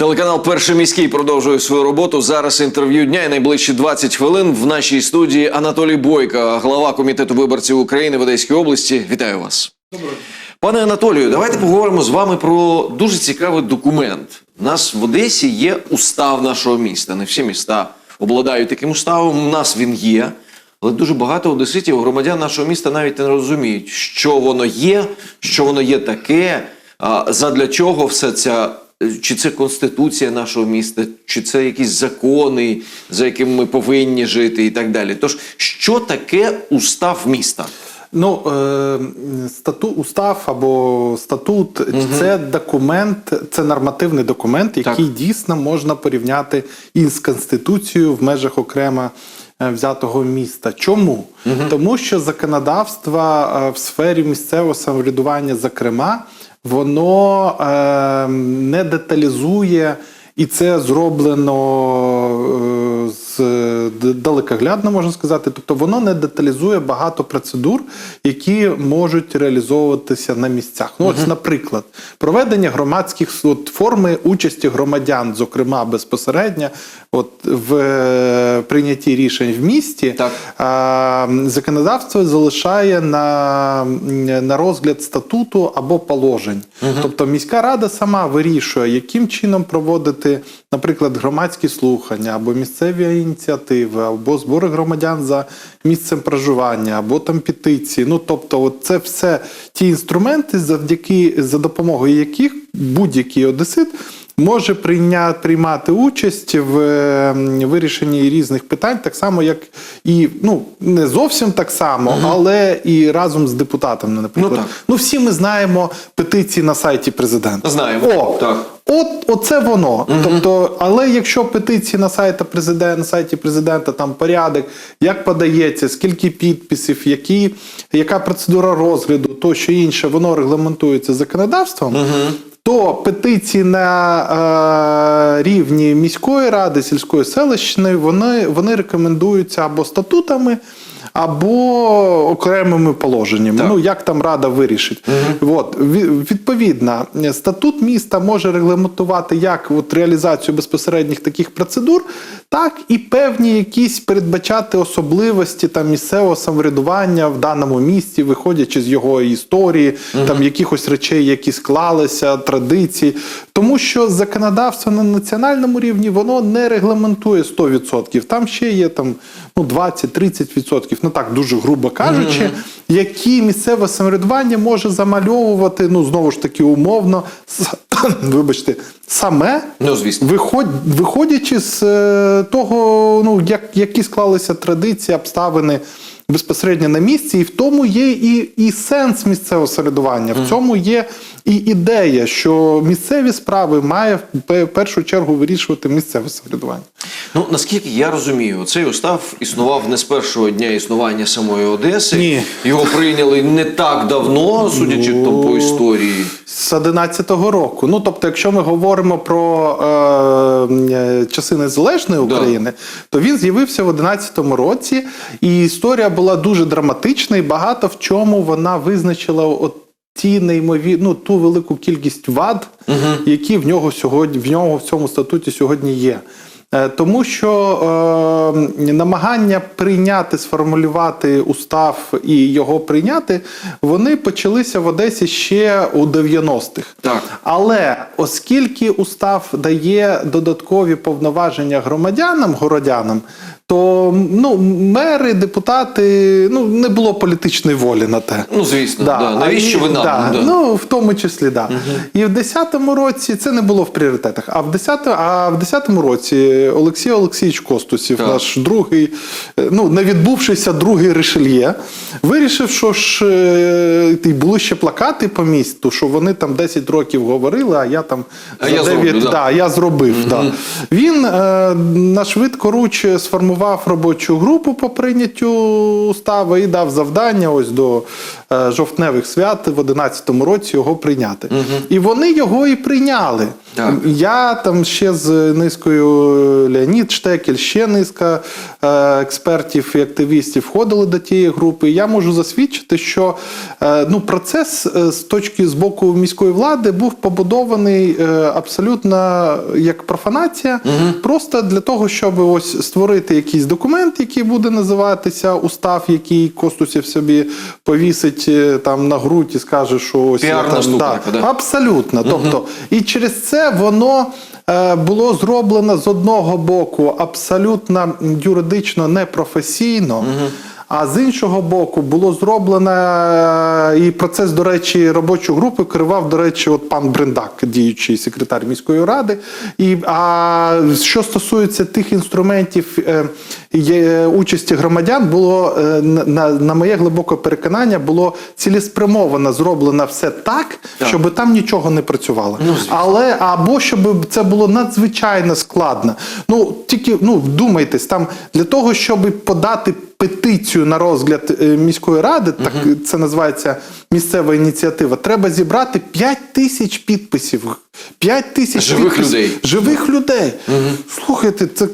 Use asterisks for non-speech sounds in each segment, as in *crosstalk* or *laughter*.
Телеканал Перший міський продовжує свою роботу. Зараз інтерв'ю дня і найближчі 20 хвилин в нашій студії Анатолій Бойко, глава комітету виборців України в Одеській області. Вітаю вас. Пане Анатолію, давайте поговоримо з вами про дуже цікавий документ. У нас в Одесі є устав нашого міста. Не всі міста обладають таким уставом. У нас він є. Але дуже багато одеситів, громадян нашого міста навіть не розуміють, що воно є, що воно є таке, задля чого все ця. Чи це конституція нашого міста, чи це якісь закони, за якими ми повинні жити, і так далі. Тож, що таке устав міста? Ну, е, стату, устав або статут це документ, це нормативний документ, який дійсно можна порівняти із Конституцією в межах окремо е, взятого міста. Чому? Тому що законодавство е, в сфері місцевого самоврядування, зокрема, воно е, не деталізує. І це зроблено е, з далекоглядно, можна сказати. Тобто воно не деталізує багато процедур, які можуть реалізовуватися на місцях. Ну, ось, наприклад, проведення громадських от, форми участі громадян, зокрема безпосередньо, от в е, прийнятті рішень в місті, Так. законодавство залишає на, на розгляд статуту або положень. Тобто міська рада сама вирішує, яким чином проводити, наприклад, громадські слухання, або місцеві ініціативи, або збори громадян за місцем проживання, або там петиції. Ну тобто, от це все ті інструменти, завдяки за допомогою яких будь-який одесит може прийня, приймати участь в е, вирішенні різних питань, так само, як і ну не зовсім так само, але і разом з депутатами, наприклад. Ну, так. ну всі ми знаємо петиції на сайті президента. Знаємо. О, Так. От, оце воно. Тобто, але якщо петиції на сайті президента, на сайті президента там порядок, як подається, скільки підписів, які, яка процедура розгляду, то що інше, воно регламентується законодавством. То петиції на е, рівні міської ради, сільської селищної, вони, вони рекомендуються або статутами, або окремими положеннями. Так. Ну як там рада вирішить. От ві- відповідно, статут міста може регламентувати як от реалізацію безпосередніх таких процедур, так і певні якісь передбачати особливості там місцевого самоврядування в даному місті, виходячи з його історії, там якихось речей, які склалися, традицій. Тому що законодавство на національному рівні воно не регламентує 100%. Там ще є там ну 20-30%, ну так дуже грубо кажучи, які місцеве самоврядування може замальовувати, ну знову ж таки умовно, *clears throat* вибачте, саме Ну, звісно. виход, виходячи з е, того, ну як які склалися традиції, обставини. Безпосередньо на місці, і в тому є і, і сенс місцевого самоврядування. В цьому є і ідея, що місцеві справи має в першу чергу вирішувати місцеве самоврядування. Ну наскільки я розумію, цей устав існував не з першого дня існування самої Одеси. Ні. Його прийняли не так давно, судячи Ну, там по історії. З 11-го року. Ну тобто, якщо ми говоримо про е, е, часи незалежної Да. України, то він з'явився в 11-му році, і історія була дуже драматична, і багато в чому вона визначила от. Ті неймові... ну, ту велику кількість вад, які в нього сьогодні в нього в цьому статуті сьогодні є. Е, Тому що е, намагання прийняти, сформулювати устав і його прийняти, вони почалися в Одесі ще у 90-х. Так. Але оскільки устав дає додаткові повноваження громадянам, городянам, то ну, мери, депутати, ну не було політичної волі на те. Ну, звісно, да. навіщо а ви нам? Да, Да. Ну, в тому числі. Да. І в 10-му році це не було в пріоритетах. А в 10 а в 10-му році Олексій Олексійович Костусів, Так. наш другий, е, ну не відбувшися другий Ришельє, вирішив, що ж е, і були ще плакати по місту, що вони там 10 років говорили, а я там А я зроблю, да. да, я зробив. Да. Він е, на швидкоруч сформував робочу групу по прийняттю устави і дав завдання ось до жовтневих свят в 11-му році його прийняти. І вони його і прийняли. Так. Я там ще з низкою Леонід Штекель, ще низка е, експертів і активістів входили до тієї групи. Я можу засвідчити, що е, ну, процес е, з точки з боку міської влади був побудований е, абсолютно як профанація, просто для того, щоб ось створити якийсь документ, який буде називатися устав, який Костусів собі повісить е, там на грудь і скаже, що ось я там, штука така, да? Абсолютно. Тобто, і через це воно е, було зроблено з одного боку абсолютно юридично непрофесійно. А з іншого боку, було зроблено е, і процес, до речі, робочу групу керував, до речі, от пан Брендак, діючий секретар міської ради. І а що стосується тих інструментів е, участі громадян, було е, на, на моє глибоке переконання, було цілеспрямовано зроблено все так, Так. щоб там нічого не працювало. Але або щоб це було надзвичайно складно. Ну тільки ну вдумайтесь, там для того, щоб подати петицію на розгляд е, міської ради, так це називається місцева ініціатива. Треба зібрати 5 тисяч підписів. 5 тисяч Живих підписів. людей. Живих людей. Слухайте, це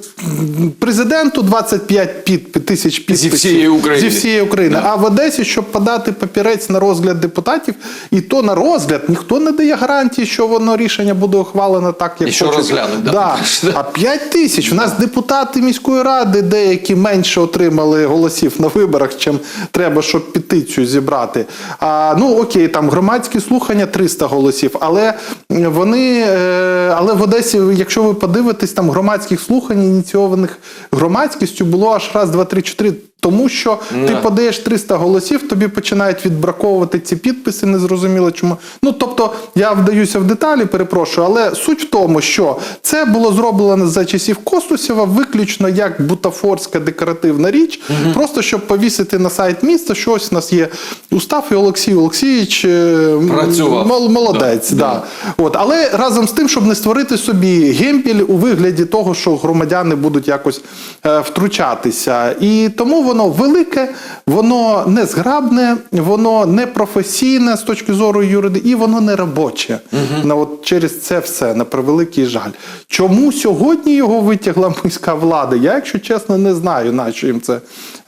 президенту 25 підпи- тисяч підписів. всієї України. Зі всієї України. А в Одесі, щоб подати папірець на розгляд депутатів, і то на розгляд ніхто не дає гарантії, що воно рішення буде ухвалено так, як І що розглянуть, да. Да. *laughs* А 5 тисяч. У нас депутати міської ради деякі менше отримали голосів на виборах, чим треба, щоб петицію зібрати. А, ну окей, там громадські слухання 300 голосів, але вони, е, але в Одесі, якщо ви подивитесь, там громадських слухань, ініційованих громадськістю, було аж раз, два, три, чотири. Тому що ти подаєш 300 голосів, тобі починають відбраковувати ці підписи, незрозуміло чому. Ну тобто я вдаюся в деталі, перепрошую, але суть в тому, що це було зроблено за часів Костусєва виключно як бутафорська декоративна річ, просто щоб повісити на сайт міста, що ось у нас є устав, і Олексій Олексійович е, Працював. мол- молодець. Да, Да. От, але разом з тим, щоб не створити собі гемпіль у вигляді того, що громадяни будуть якось е, втручатися. І тому воно велике, воно незграбне, воно непрофесійне з точки зору юриди, і воно не робоче. Ну, от через це все, на превеликий жаль. Чому сьогодні його витягла міська влада? Я, якщо чесно, не знаю, на що їм це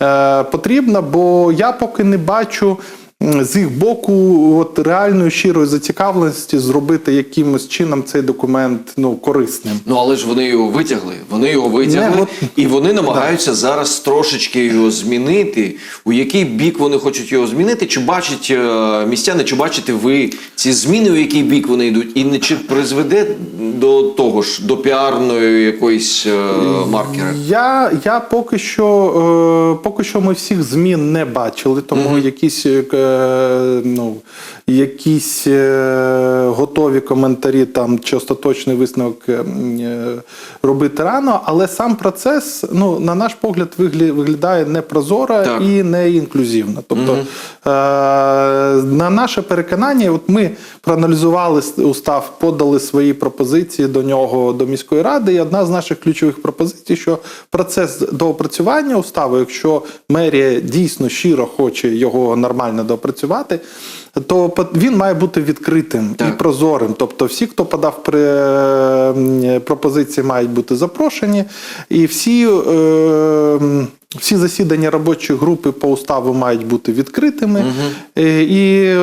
е, потрібно, бо я поки не бачу з їх боку от реальної щирої зацікавленості зробити якимось чином цей документ ну, корисним. Ну але ж вони його витягли. Вони його витягли, Не, от- і вони намагаються зараз трошечки його змінити. У який бік вони хочуть його змінити? Чи бачать е, містяни, чи бачите ви ці зміни, у який бік вони йдуть, і не чи призведе до того ж до піарної якоїсь е, маркера? Я, я поки що, е, поки що ми всіх змін не бачили, тому якісь, е, ну, якісь е, готові коментарі там чи остаточний висновок е, е, робити рано, але сам процес, ну, на наш погляд, виглядає непрозоро Так. і не інклюзивно. Тобто, е, на наше переконання, от ми проаналізували устав, подали свої пропозиції до нього до міської ради. І одна з наших ключових пропозицій, що процес доопрацювання уставу, якщо мерія дійсно щиро хоче його нормально доопрацювати, то по- він має бути відкритим Так. і прозорим. Тобто, всі, хто подав при, е, пропозиції, мають бути запрошені, і всі. Е, всі засідання робочої групи по уставу мають бути відкритими, Е, і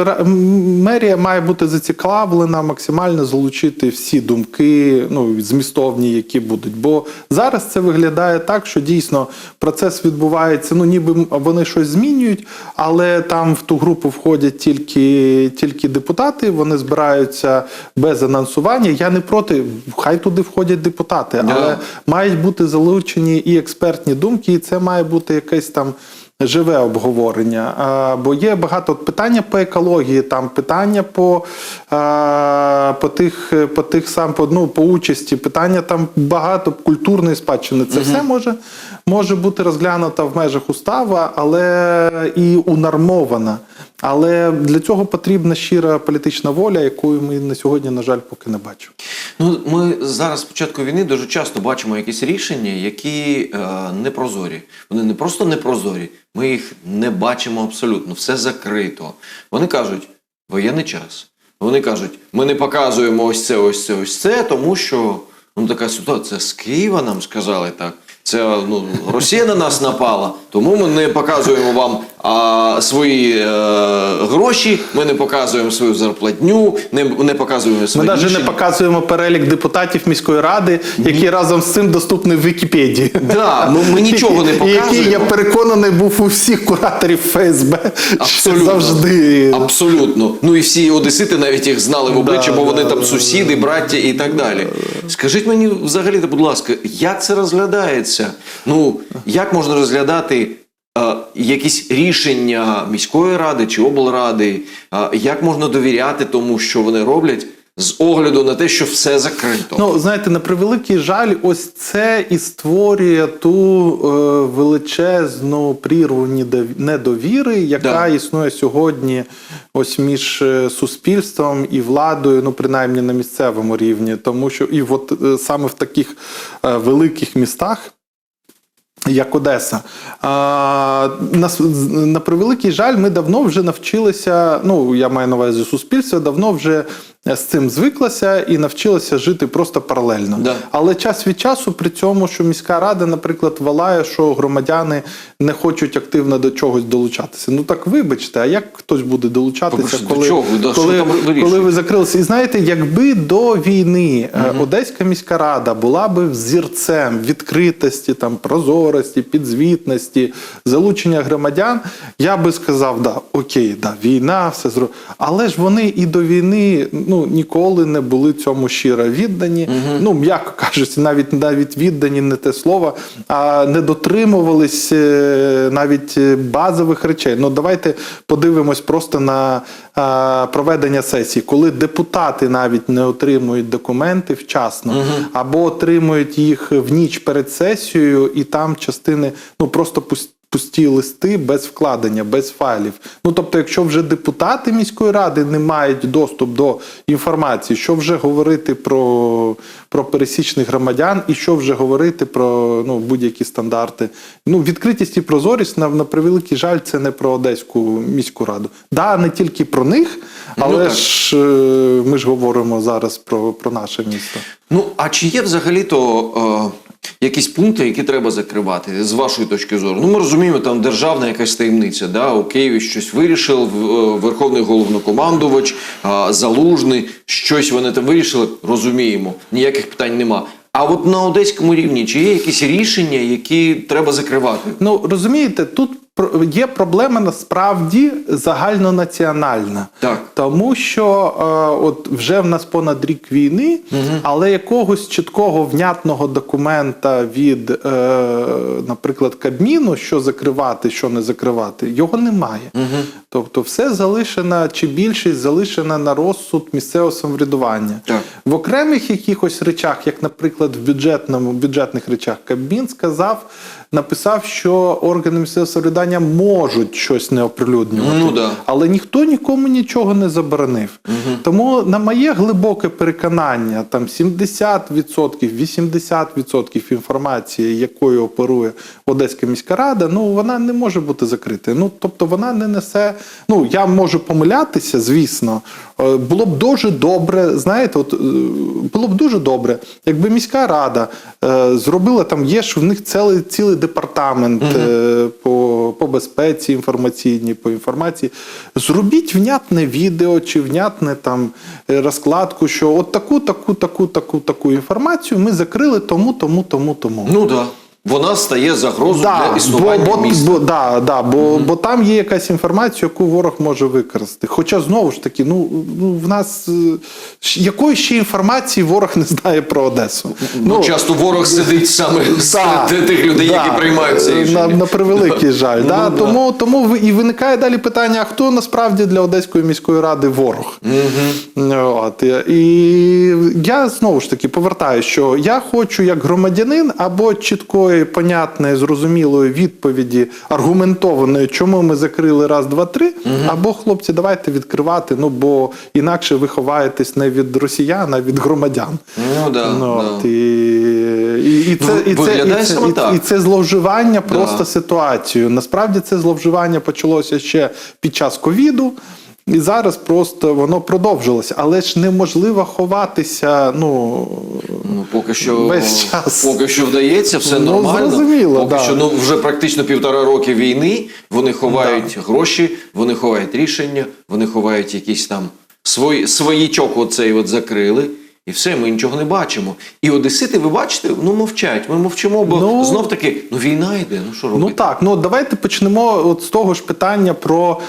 мерія має бути зацікавлена максимально залучити всі думки, ну змістовні, які будуть. Бо зараз це виглядає так, що дійсно процес відбувається. Ну ніби вони щось змінюють, але там в ту групу входять тільки, тільки депутати. Вони збираються без анонсування. Я не проти, хай туди входять депутати, але мають бути залучені і експертні думки, і це має бути якесь там. Живе обговорення, А, бо є багато от питання по екології, там питання по, а, по тих, по тих сам по, ну, по участі, питання там багато культурної спадщини. Це все може, може бути розглянуто в межах устава, але і унормовано. Але для цього потрібна щира політична воля, якої ми на сьогодні, на жаль, поки не бачимо. Ну, ми зараз з початку війни дуже часто бачимо якісь рішення, які е, непрозорі. Вони не просто непрозорі, ми їх не бачимо абсолютно, все закрито. Вони кажуть, воєнний час. Вони кажуть, ми не показуємо ось це, ось це, ось це, тому що ну така ситуація з Києва нам сказали так. Це ну, Росія на нас напала, тому ми не показуємо вам а, свої е, гроші, ми не показуємо свою зарплатню, не, не показуємо Ми навіть не показуємо перелік депутатів міської ради, який разом з цим доступний в Вікіпедії. Да, ми, ми нічого не *laughs* І Який, я переконаний, був у всіх кураторів ФСБ. Абсолютно. Завжди. Абсолютно. Ну і всі одесити навіть їх знали в обличчя, Да, бо вони да, там да, сусіди, браття і так далі. Скажіть мені взагалі, будь ласка, як це розглядається? Ну, як можна розглядати якісь рішення міської ради чи облради? Як можна довіряти тому, що вони роблять, з огляду на те, що все закрито? Ну, знаєте, на превеликий жаль, ось це і створює ту е, величезну прірву недовіри, яка Да. існує сьогодні ось між е, суспільством і владою, ну принаймні на місцевому рівні. Тому що і от е, саме в таких е, великих містах. Як Одеса. А, на, на превеликий жаль, ми давно вже навчилися. Ну, я маю на увазі суспільство, давно вже з цим звиклося і навчилося жити просто паралельно. Да. Але час від часу при цьому, що міська рада, наприклад, валає, що громадяни не хочуть активно до чогось долучатися. Ну так вибачте, а як хтось буде долучатися, до коли, чого? Да, що коли, коли ви закрилися? І знаєте, якби до війни е, Одеська міська рада була би взірцем відкритості, там прозорості, підзвітності, залучення громадян, я би сказав, да, окей, да, війна, все зро. Але ж вони і до війни ну ніколи не були цьому щиро віддані. Ну, м'яко кажучи, навіть навіть віддані не те слово, а не дотримувались е, навіть е, базових речей. Ну давайте подивимось просто на е, проведення сесії, коли депутати навіть не отримують документи вчасно, або отримують їх в ніч перед сесією, і там частини ну просто пуст- Пусті листи без вкладення, без файлів. Ну тобто, якщо вже депутати міської ради не мають доступ до інформації, що вже говорити про, про пересічних громадян, і що вже говорити про ну, будь-які стандарти. Ну, відкритість і прозорість на, на превеликий жаль, це не про Одеську міську раду. Да, не тільки про них, але так. ж е, ми ж говоримо зараз про, про наше місто. Ну, а чи є взагалі-то е, якісь пункти, які треба закривати, з вашої точки зору? Ну, ми розуміємо, там державна якась таємниця, да? у Києві щось вирішив, е, Верховний головнокомандувач, Залужний, щось вони там вирішили, розуміємо, ніяких питань нема. А от на одеському рівні чи є якісь рішення, які треба закривати? Ну розумієте, тут є проблема насправді загальнонаціональна. Так. Тому що е, от вже в нас понад рік війни, але якогось чіткого внятного документа від, е, наприклад, Кабміну, що закривати, що не закривати, його немає. Тобто, все залишено чи більшість залишена на розсуд місцевого самоврядування. Так. В окремих якихось речах, як, наприклад, в бюджетному бюджетних речах, Кабмін сказав, написав, що органи місцевого самоврядування можуть щось не оприлюднювати, Ну, да. але ніхто нікому нічого не заборонив. Тому, на моє глибоке переконання, там 70%, 80% інформації, якою оперує Одеська міська рада, ну вона не може бути закрита. Ну тобто вона не несе. Ну я можу помилятися, звісно. Е, Було б дуже добре, знаєте, от е, було б дуже добре, якби міська рада е, зробила там, є ж в них цілий цілий департамент е, по, по безпеці інформаційній, по інформації. Зробіть внятне відео чи внятне там е, розкладку, що от таку, таку, таку, таку, таку інформацію ми закрили тому, тому, тому, тому. Ну так. Да. Вона стає загрозою для бо, існування бо, міста. бо, да, да, бо, бо там є якась інформація, яку ворог може використати. Хоча знову ж таки, ну, ну в нас е, якої ще інформації ворог не знає про Одесу? Ну, часто ворог сидить саме *laughs* Да, серед тих людей, да, які приймають це на, рішення. на превеликий жаль. Ну, да, да. Тому, тому і виникає далі питання: а хто насправді для Одеської міської ради ворог? От, і я знову ж таки повертаю, що я хочу як громадянин або чіткої, понятної, зрозумілої відповіді, аргументованої, чому ми закрили раз, два, три, або хлопці, давайте відкривати, ну бо інакше ви ховаєтесь не від росіян, а від громадян. Ну да, Ну, да. от, і, і, і, це, Ну, і, це, і, це, і, і це зловживання просто Да. ситуацією. Насправді це зловживання почалося ще під час ковіду. І зараз просто воно продовжилося. Але ж неможливо ховатися. Ну Ну, поки що, Весь час. поки що вдається, все Ну, нормально. зрозуміло, поки да. що ну, вже практично півтора роки війни. Вони ховають гроші, вони ховають рішення, вони ховають якісь там свої, своїчок оцей от закрили. І все, ми нічого не бачимо. І одесити, ви бачите, ну мовчать. Ми мовчимо, бо Ну, знов таки, ну війна йде, ну що робити? Ну так, ну давайте почнемо от з того ж питання про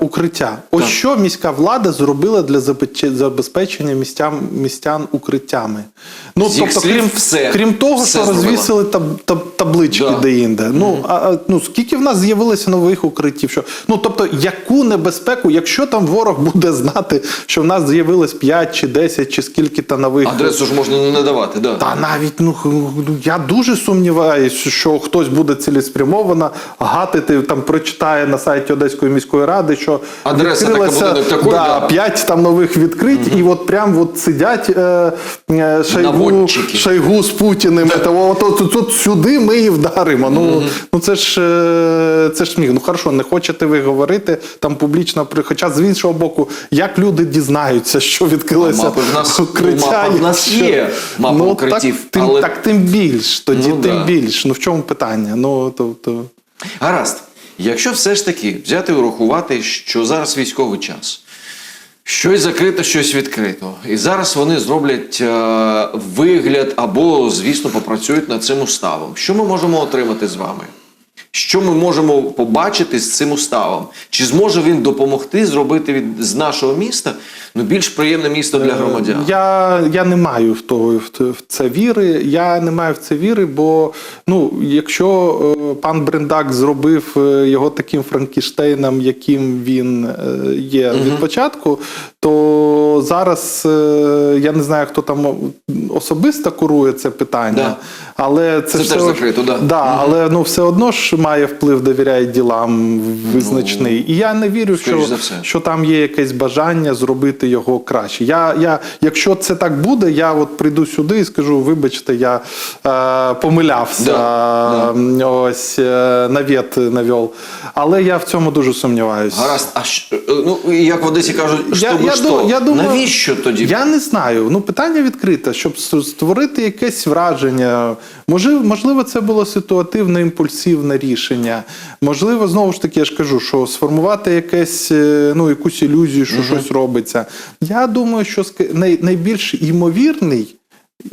укриття. Ось Так. що міська влада зробила для забезпечення містян, містян укриттями. Ну, їх крім, все. крім того, Все що зробила. розвісили таб, таб, таблички Да. де-інде. Ну, а, а, ну, скільки в нас з'явилося нових укриттів? Що, ну, тобто, яку небезпеку, якщо там ворог буде знати, що в нас з'явилось 5 чи 10 чи скільки то нових Адресу ж можна не надавати, да. та навіть ну ну, я дуже сумніваюся, що хтось буде цілеспрямовано гатити там, прочитає на сайті Одеської міської ради, що Адреса відкрилося, будинок такий, да, да. п'ять там нових відкрить, і от прям от сидять е, е, Наводчики. Шойгу з Путіним. Та, от, от, от, от сюди ми і вдаримо. Ну, ну це ж е, це ж сміх. Ну хорошо, не хочете ви говорити там публічно, хоча з іншого боку, як люди дізнаються, що відкрилося мапи в нас- укриття, ну, мапа в нас є, мапа ну, укриттів, так, тим, але- так тим більш, тоді Ну, тим да. більш. Ну в чому питання? Ну тобто. Гаразд, якщо все ж таки взяти урахувати, що зараз військовий час, щось закрито, щось відкрито, і зараз вони зроблять е, вигляд або, звісно, попрацюють над цим уставом. Що ми можемо отримати з вами? Що ми можемо побачити з цим уставом? Чи зможе він допомогти зробити від з нашого міста ну, більш приємне місто для громадян? Е, Я, я не маю в того в в це віри. Я не маю в це віри, бо ну, якщо е, пан Брендак зробив е, його таким Франкіштейном, яким він е, є від початку, то зараз е, я не знаю, хто там особисто курує це питання, Да. але це, Це все теж закрито, да. Да, але ну все одно ж має вплив, довіряє ділам визначний. І я не вірю, Ну, що, що там є якесь бажання зробити його краще. Я, я, якщо це так буде, я от прийду сюди і скажу: вибачте, я е, помилявся, Да, е, ось е, навіт навел. Але я в цьому дуже сумніваюся. Гаразд, а що, е, ну, як в Одесі кажуть, Я, я, що? я думаю, навіщо тоді? Я не знаю. Ну, питання відкрите, щоб створити якесь враження. Можливо, можливо, це було ситуативне імпульсивне рішення. Можливо, знову ж таки, я ж кажу, що сформувати якесь, е, ну, якусь ілюзію, що щось робиться. Я думаю, що най, найбільш ймовірний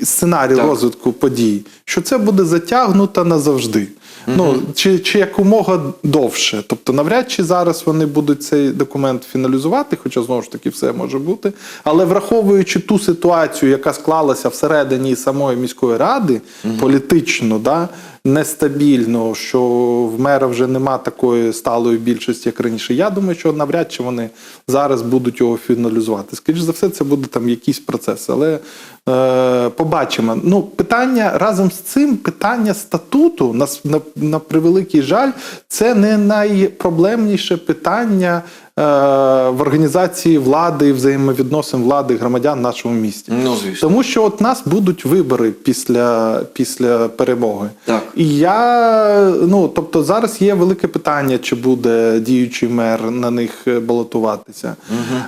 сценарій Так. розвитку подій, що це буде затягнуто назавжди. Ну, чи, чи якомога довше. Тобто, навряд чи зараз вони будуть цей документ фіналізувати, хоча знову ж таки все може бути. Але враховуючи ту ситуацію, яка склалася всередині самої міської ради, політично, да, нестабільно, що в мера вже нема такої сталої більшості, як раніше. Я думаю, що навряд чи вони зараз будуть його фіналізувати. Скоріше за все, це буде там якийсь процес. Але побачимо. Ну, питання разом з цим питання статуту, на, на, на превеликий жаль, це не найпроблемніше питання. Е, В організації влади і взаємовідносин влади і громадян в нашому місті. Ну, звісно. Тому що от нас будуть вибори після, після перемоги. Так. І я, ну тобто, зараз є велике питання, чи буде діючий мер на них е, балотуватися.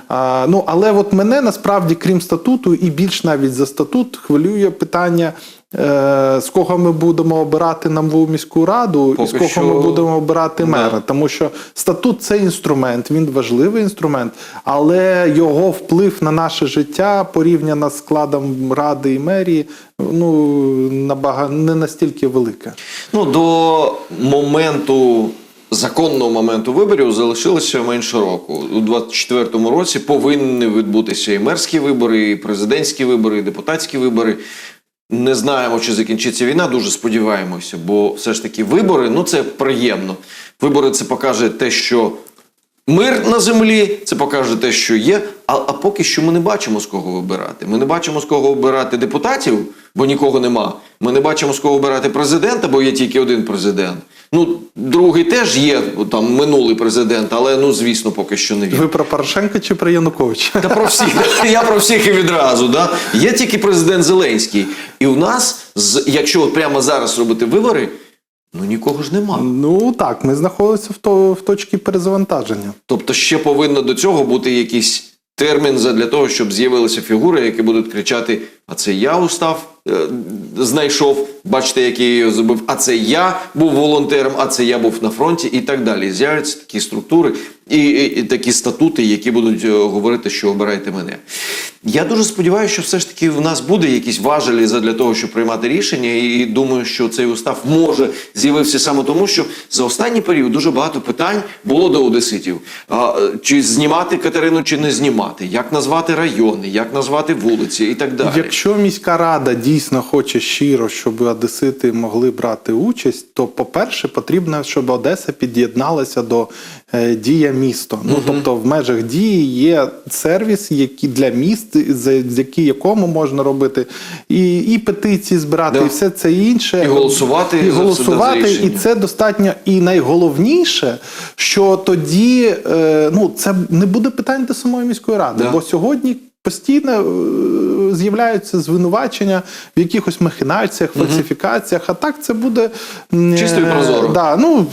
А, ну, але от мене насправді, крім статуту, і більш навіть за статут, хвилює питання. Е, З кого ми будемо обирати нову міську раду, і з кого що- ми будемо обирати Да. мера. Тому що статут це інструмент, він важливий інструмент, але його вплив на наше життя порівняно з складом ради і мерії, ну набага не настільки велике. Ну, до моменту, законного моменту виборів залишилося менше року. У 24-му році повинні відбутися і мерські вибори, і президентські вибори, і депутатські вибори. Не знаємо, чи закінчиться війна, дуже сподіваємося, бо все ж таки вибори ну це приємно. Вибори це покаже те, що мир на землі, це покаже те, що є. А, а поки що ми не бачимо з кого вибирати. Ми не бачимо з кого обирати депутатів, бо нікого нема. Ми не бачимо з кого обирати президента, бо є тільки один президент. Ну, другий теж є, там минулий президент, але ну звісно, поки що не він. Ви про Порошенка чи про Януковича? Та про всіх, *laughs* я про всіх і відразу. Да? Є тільки президент Зеленський. І у нас, якщо от прямо зараз робити вибори, Ну нікого ж нема. Ну так, ми знаходимося в, то, в точці перезавантаження. Тобто ще повинно до цього бути якийсь термін для того, щоб з'явилися фігури, які будуть кричати: А це я устав е, знайшов, бачите, який я зробив, а це я був волонтером, а це я був на фронті, і так далі. З'являться такі структури і, і, і такі статути, які будуть е, говорити, що обирайте мене. Я дуже сподіваюся, що все ж таки в нас буде якісь важелі для того, щоб приймати рішення, і думаю, що цей устав може з'явився саме тому, що за останній період дуже багато питань було до одеситів. Чи знімати Катерину, чи не знімати, як назвати райони, як назвати вулиці і так далі. Якщо міська рада дійсно хоче щиро, щоб одесити могли брати участь, то, по-перше, потрібно, щоб Одеса під'єдналася до дія місто. Ну тобто, в межах дії є сервіс, який для міст, завдяки якому можна робити і, і петиції збирати, Да. і все це інше. І голосувати і за за голосувати, і це достатньо. І найголовніше, що тоді е, ну це не буде питань до самої міської ради, Да. бо сьогодні. Постійно е, з'являються звинувачення в якихось махінаціях, фальсифікаціях, а так це буде Чисто і е, прозоро. Да, ну,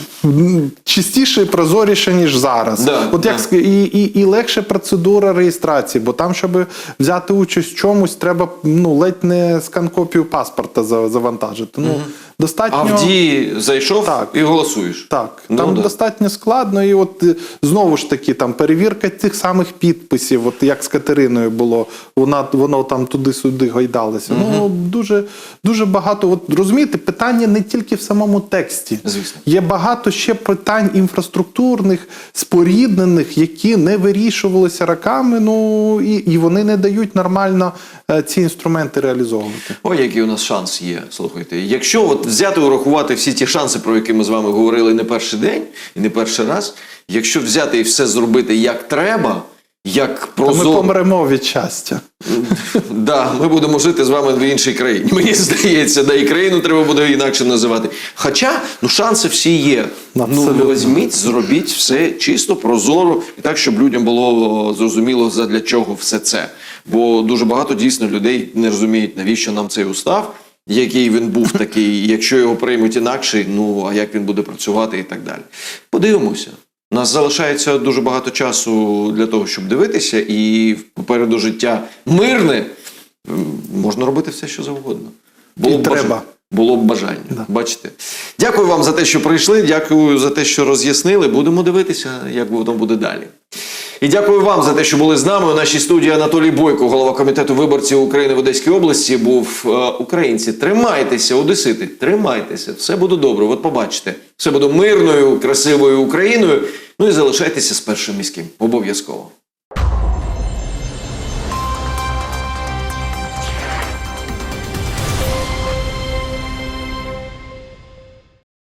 чистіше і прозоріше, ніж зараз. Да, От як да. і, і, і легше процедура реєстрації, бо там, щоб взяти участь в чомусь, треба ну, ледь не скан-копію паспорта завантажити. Ну, достатньо... А в дії зайшов Так. і голосуєш. Так, Ну, там да. достатньо складно, і от е, знову ж таки там перевірка тих самих підписів, от як з Катериною було, вона воно там туди-сюди гойдалося. Ну дуже дуже багато. От розумієте, питання не тільки в самому тексті. Звісно. Є багато ще питань інфраструктурних, споріднених, які не вирішувалися роками. Ну і, і вони не дають нормально е, ці інструменти реалізовувати. Ой, який у нас шанс є. Слухайте, якщо от взяти урахувати всі ті шанси, про які ми з вами говорили не перший день і не перший раз, якщо взяти і все зробити як треба, як То ми помремо від щастя. *laughs* да, ми будемо жити з вами в іншій країні. Мені здається, да і країну треба буде інакше називати. Хоча ну шанси всі є. Ну Абсолютно. візьміть, зробіть все чисто, прозоро, і так, щоб людям було зрозуміло задля чого все це. Бо дуже багато дійсно людей не розуміють, навіщо нам цей устав. Який він був *laughs* такий, якщо його приймуть інакше, ну а як він буде працювати і так далі. Подивимося. У нас залишається дуже багато часу для того, щоб дивитися, і попереду життя мирне. Можна робити все, що завгодно. І б треба. Було б бажання. Бачите. Дякую вам за те, що прийшли. Дякую за те, що роз'яснили. Будемо дивитися, як воно буде далі. І дякую вам за те, що були з нами. У нашій студії Анатолій Бойко, голова комітету виборців України в Одеській області, був Е, українці. Тримайтеся, одесити, тримайтеся, все буде добре. От побачите, все буде мирною, красивою Україною. Ну і залишайтеся з першим міським. Обов'язково.